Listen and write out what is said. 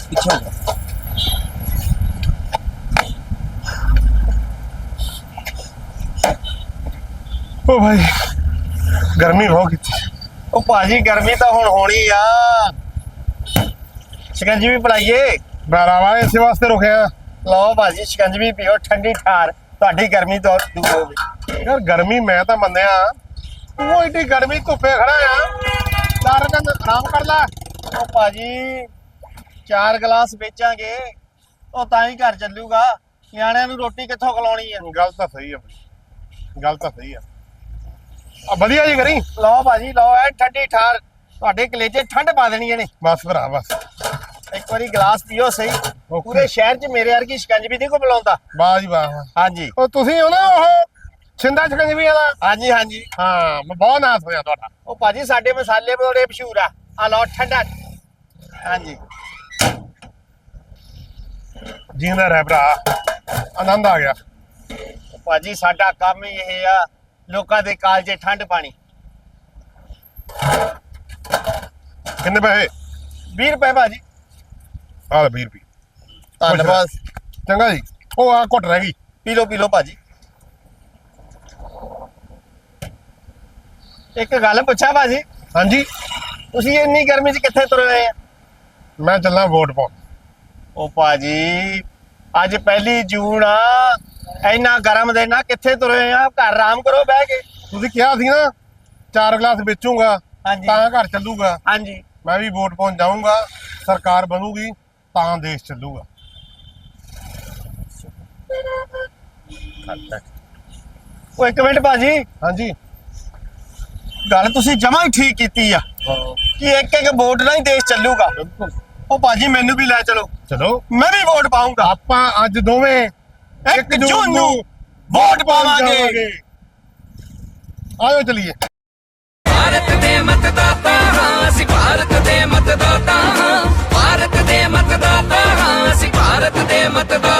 ਪਿੱਛੇ ਹੋ ਜਾ। ਓ ਭਾਈ ਗਰਮੀ ਬਹੁਤ ਕੀਤੀ ਉਹ ਭਾਜੀ ਗਰਮੀ ਤਾਂ ਹੁਣ ਹੋਣੀ ਆ ਸ਼ਿਕੰਜੀ ਵੀ ਪਲਾਈਏ ਬਰਾਵਾ ਇਸੇ ਵਾਸਤੇ ਰੁਕਿਆ ਲਓ ਭਾਜੀ ਸ਼ਿਕੰਜਵੀ ਪੀਓ ਠੰਡੀ ਠਾਰ ਤੁਹਾਡੀ ਗਰਮੀ ਤੋਂ ਦੂਰ ਹੋਵੇ ਯਾਰ ਗਰਮੀ ਮੈਂ ਤਾਂ ਮੰਨਿਆ। ਉਹ ਏਡੀ ਗਰਮੀ ਧੁੱਪੇ ਖੜਾ ਆ। ਚਾਰ ਦਿਨ ਆਰਾਮ ਕਰ ਲੈ। ਉਹ ਭਾਜੀ ਚਾਰ ਗਲਾਸ ਵੇਚਾਂਗੇ। ਉਹ ਤਾਂ ਹੀ ਘਰ ਚੱਲੂਗਾ। ਨਿਆਣਿਆਂ ਨੂੰ ਰੋਟੀ ਕਿੱਥੋਂ ਖਲਾਉਣੀ ਆ? ਗੱਲ ਤਾਂ ਸਹੀ ਆ ਬਈ ਗੱਲ ਤਾਂ ਸਹੀ ਆ। ਆ ਵਧੀਆ ਜੀ ਕਰੀ। ਲਓ ਭਾਜੀ ਲਓ ਐ ਠੰਡੀ ਠਾਰ। ਤੁਹਾਡੇ ਕਲੇਜੇ ਠੰਡ ਪਾ ਦੇਣੀ ਇਹਨੇ। ਬਸ ਭਰਾ ਬਸ। ਇੱਕ ਵਾਰੀ ਗਲਾਸ ਪੀਓ ਸਹੀ। ਪੂਰੇ ਸ਼ਹਿਰ 'ਚ ਮੇਰੇ ਵਰਗੀ ਸ਼ਿਕੰਜਵੀ ਨਹੀਂ ਕੋ ਬੁਲਾਉਂਦਾ। ਵਾਹ ਜੀ ਵਾਹ। ਹਾਂਜੀ। ਉਹ ਤੁਸੀਂ ਹੋ ਨਾ ਉਹ ਛਿੰਦਾ ਛਕੰਜਵੀਆਂ ਦਾ ਹਾਂਜੀ ਹਾਂਜੀ। ਹਾਂ ਮੈਂ ਬਹੁਤ ਨਾਂ ਸੁਣਿਆ ਤੁਹਾਡਾ। ਉਹ ਭਾਜੀ ਸਾਡੇ ਮਸਾਲੇ ਬੜੇ ਮਸ਼ਹੂਰ ਆ। ਆ ਲਓ ਠੰਡਾ। ਹਾਂਜੀ। ਜੀਂਦਾ ਰਹਿ ਭਰਾ ਆਨੰਦ ਆ ਗਿਆ। ਭਾਜੀ ਸਾਡਾ ਕੰਮ ਹੀ ਇਹ ਆ ਲੋਕਾਂ ਦੇ ਕਾਲਜੇ ਠੰਡ ਪਾਣੀ। ਕਿੰਨੇ ਪੈਸੇ? 20 ਰੁਪਏ ਭਾਜੀ। ਆ ਲੈ 20 ਰੁਪਏ। ਧੰਨਵਾਦ। ਚੰਗਾ ਜੀ। ਉਹ ਆ ਘੁੱਟ ਰਹਿ ਗਈ। ਪੀ ਲਓ ਪੀ ਲਓ ਭਾਜੀ। ਇੱਕ ਗੱਲ ਪੁੱਛਾਂ ਭਾਜੀ? ਹਾਂਜੀ। ਤੁਸੀਂ ਇੰਨੀ ਗਰਮੀ 'ਚ ਕਿੱਥੇ ਤੁਰੇ ਹੋਏ ਆ? ਮੈਂ ਚੱਲਾਂ ਵੋਟ ਪਾਉਣ। ਉਹ ਭਾਜੀ ਅੱਜ ਪਹਿਲੀ ਜੂਨ ਆ। ਇੰਨਾ ਗਰਮ ਦਿਨ ਆ ਕਿੱਥੇ ਤੁਰੇ ਹੋਏ ਆ? ਘਰ ਆਰਾਮ ਕਰੋ ਬਹਿ ਕੇ। ਤੁਸੀਂ ਕਿਹਾ ਸੀ ਨਾ ਚਾਰ ਗਲਾਸ ਵੇਚੂਗਾ ਹਾਂਜੀ। ਤਾਂ ਘਰ ਚੱਲੂਗਾ। ਹਾਂਜੀ। ਮੈਂ ਵੀ ਵੋਟ ਪਾਉਣ ਜਾਊਂਗਾ ਸਰਕਾਰ ਬਣੂਗੀ ਤਾਂ ਦੇਸ਼ ਚੱਲੂਗਾ। ਉਹ ਇੱਕ ਮਿੰਟ ਭਾਜੀ। ਹਾਂਜੀ। ਗੱਲ ਤੁਸੀਂ ਜਮਾ ਹੀ ਠੀਕ ਕੀਤੀ ਆ। ਕਿ ਇੱਕ ਇੱਕ ਵੋਟ ਨਾਲ ਹੀ ਦੇਸ਼ ਚੱਲੂਗਾ। ਬਿਲਕੁਲ। ਉਹ ਭਾਜੀ ਮੈਨੂੰ ਵੀ ਲੈ ਚਲੋ। ਚਲੋ। ਮੈਂ ਵੀ ਵੋਟ ਪਾਉਂਗਾ ਆਪਾਂ ਅੱਜ ਦੋਵੇਂ ਇੱਕ ਜੂਨ ਨੂੰ ਵੋਟ ਪਾਵਾਂਗੇ। ਆਇਓ ਚਲੀਏ। ਭਾਰਤ ਦੇ ਮਤਦਾਤਾ ਹਾਂ ਅਸੀਂ ਭਾਰਤ ਦੇ ਮਤਦਾਤਾ ਹਾਂ। ਭਾਰਤ ਦੇ ਮਤਦਾਤਾ ਹਾਂ ਅਸੀਂ ਭਾਰਤ ਦੇ ਮਤਦਾਤਾ